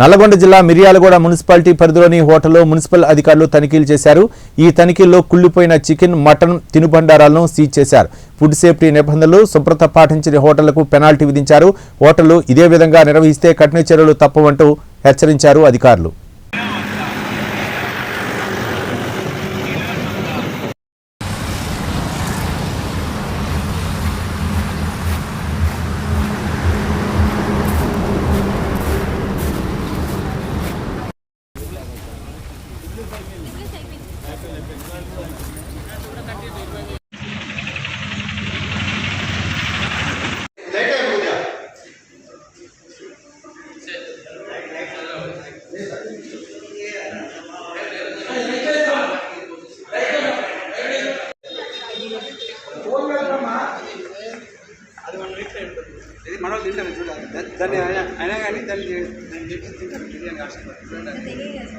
నల్లగొండ జిల్లా మిర్యాలగూడ మున్సిపాలిటీ పరిధిలోని హోటల్లో మున్సిపల్ అధికారులు తనిఖీలు చేశారు. ఈ తనిఖీల్లో కుళ్ళిపోయిన చికెన్ మటన్ తినుబండారాలను సీజ్ చేశారు. ఫుడ్ సేఫ్టీ నిబంధనలు శుభ్రత పాటించని హోటళ్ళకు పెనాల్టీ విధించారు. హోటళ్ళు ఇదే విధంగా నిర్వహిస్తే కఠిన చర్యలు తప్పవంటూ హెచ్చరించారు అధికారులు. దాన్ని అయినా కానీ దాన్ని దాన్ని చేసి తింటారు బిర్యానీ కాస్తుంది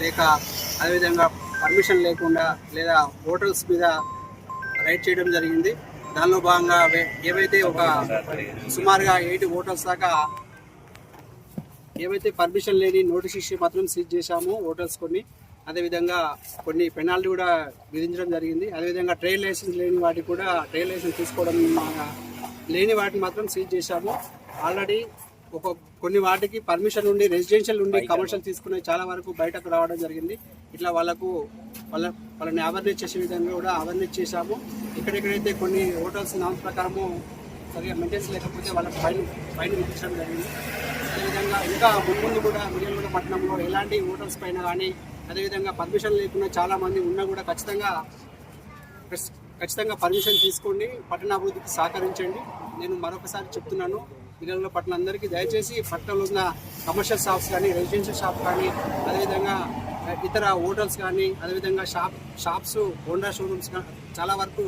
లేక అదేవిధంగా పర్మిషన్ లేకుండా లేదా హోటల్స్ మీద రైడ్ చేయడం జరిగింది. దానిలో భాగంగా ఏవైతే ఒక సుమారుగా ఎయిట్ హోటల్స్ దాకా ఏవైతే పర్మిషన్ లేని నోటీస్ మాత్రం సీజ్ చేశాము హోటల్స్ కొన్ని అదేవిధంగా కొన్ని పెనాల్టీ కూడా విధించడం జరిగింది. అదేవిధంగా ట్రేడ్ లైసెన్స్ లేని వాటికి కూడా ట్రేడ్ లైసెన్స్ తీసుకోవడం లేని వాటిని మాత్రం సీజ్ చేశాము. ఆల్రెడీ ఒక కొన్ని వాటికి పర్మిషన్ ఉండి రెసిడెన్షియల్ ఉండి కమర్షియల్ తీసుకునే చాలా వరకు బయటకు రావడం జరిగింది. ఇట్లా వాళ్ళకు వాళ్ళ వాళ్ళని అవేర్నెస్ చేసే విధంగా కూడా అవేర్నెస్ చేశాము. ఇక్కడెక్కడైతే కొన్ని హోటల్స్ నామ్స్ ప్రకారము సరిగా మెయింటెన్స్ లేకపోతే వాళ్ళకి ఫైన్ ఫైన్ విధించడం జరిగింది. అదేవిధంగా ఇంకా ముందు కూడా మిర్యాలగూడ పట్టణంలో ఎలాంటి హోటల్స్ పైన కానీ అదేవిధంగా పర్మిషన్ లేకుండా చాలా మంది ఉన్నా కూడా ఖచ్చితంగా ఖచ్చితంగా పర్మిషన్ తీసుకోండి పట్టణాభివృద్ధికి సహకరించండి. నేను మరొకసారి చెప్తున్నాను మిర్యాలగూడ పట్టణ అందరికీ దయచేసి పట్టణంలో ఉన్న కమర్షియల్ షాప్స్ కానీ రెసిడెన్షియల్ షాప్ కానీ అదేవిధంగా ఇతర హోటల్స్ కానీ అదేవిధంగా షాప్ షాప్స్ హోండా షోరూమ్స్ కానీ చాలా వరకు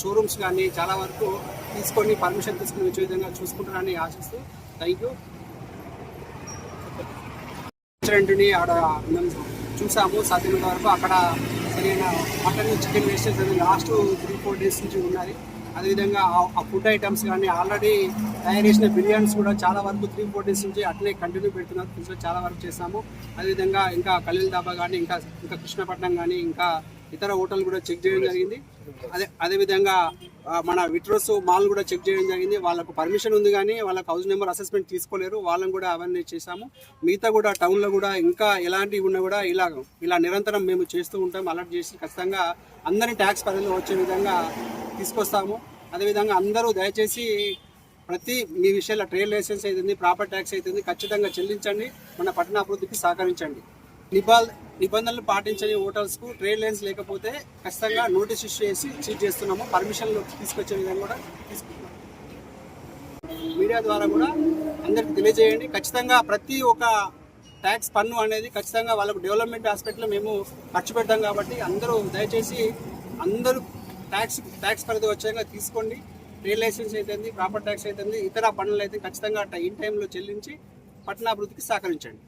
షోరూమ్స్ కానీ చాలా వరకు తీసుకొని పర్మిషన్ తీసుకుని వచ్చే విధంగా చూసుకుంటారని ఆశిస్తూ థ్యాంక్ యూ. రెస్టారెంట్ని ఆడ మేము చూసాము సాధ్యమైనంత వరకు అక్కడ సరైన మటన్ చికెన్ వేస్టేజ్ అనేది లాస్ట్ త్రీ ఫోర్ డేస్ నుంచి ఉన్నది అదేవిధంగా ఆ- ఆ ఫుడ్ ఐటమ్స్ కానీ ఆల్రెడీ తయారు చేసిన బిర్యానీస్ కూడా చాలా వరకు త్రీ ఫోర్ డేస్ నుంచి అట్లే కంటిన్యూ పెడుతున్నారు. ఫ్రిడ్జ్లో చాలా వరకు చేసాము అదేవిధంగా ఇంకా కల్లీల దాబా కానీ ఇంకా ఇంకా కృష్ణపట్నం కానీ ఇంకా ఇతర హోటల్ కూడా చెక్ చేయడం జరిగింది. అదే అదేవిధంగా మన విట్రోస్ మాల్ కూడా చెక్ చేయడం జరిగింది. వాళ్ళకు పర్మిషన్ ఉంది కానీ వాళ్ళకు హౌస్ నెంబర్ అసెస్మెంట్ తీసుకోలేరు. వాళ్ళని కూడా అవన్నీ చేశాము. మిగతా కూడా టౌన్లో కూడా ఇంకా ఎలాంటివి ఉన్నా కూడా ఇలా ఇలా నిరంతరం మేము చేస్తూ ఉంటాం. అలర్ట్ చేసి ఖచ్చితంగా అందరినీ ట్యాక్స్ పరిధిలో వచ్చే విధంగా తీసుకొస్తాము. అదేవిధంగా అందరూ దయచేసి ప్రతి మీ విషయంలో ట్రేడ్ లైసెన్స్ అవుతుంది ప్రాపర్ ట్యాక్స్ అవుతుంది ఖచ్చితంగా చెల్లించండి. మన పట్టణాభివృద్ధికి సహకరించండి. నిబంధనలు పాటించని హోటల్స్కు ట్రేడ్ లైన్స్ లేకపోతే ఖచ్చితంగా నోటీస్ ఇష్యూ చేసి చీట్ చేస్తున్నాము. పర్మిషన్లు తీసుకొచ్చే విధంగా కూడా తీసుకుంటున్నాము మీడియా ద్వారా కూడా అందరికి తెలియజేయండి. ఖచ్చితంగా ప్రతి ఒక్క ట్యాక్స్ పన్ను అనేది ఖచ్చితంగా వాళ్ళకు డెవలప్మెంట్ హాస్పిటల్ మేము ఖర్చు పెడతాం కాబట్టి అందరూ దయచేసి అందరూ ట్యాక్స్ ట్యాక్స్ పరిధి వచ్చాక తీసుకోండి. రియల్ లైసెన్స్ అయితే ప్రాపర్ ట్యాక్స్ అయితే ఇతర పన్నులు అయితే ఖచ్చితంగా ఇన్ టైంలో చెల్లించి పట్టణాభివృద్ధికి సహకరించండి.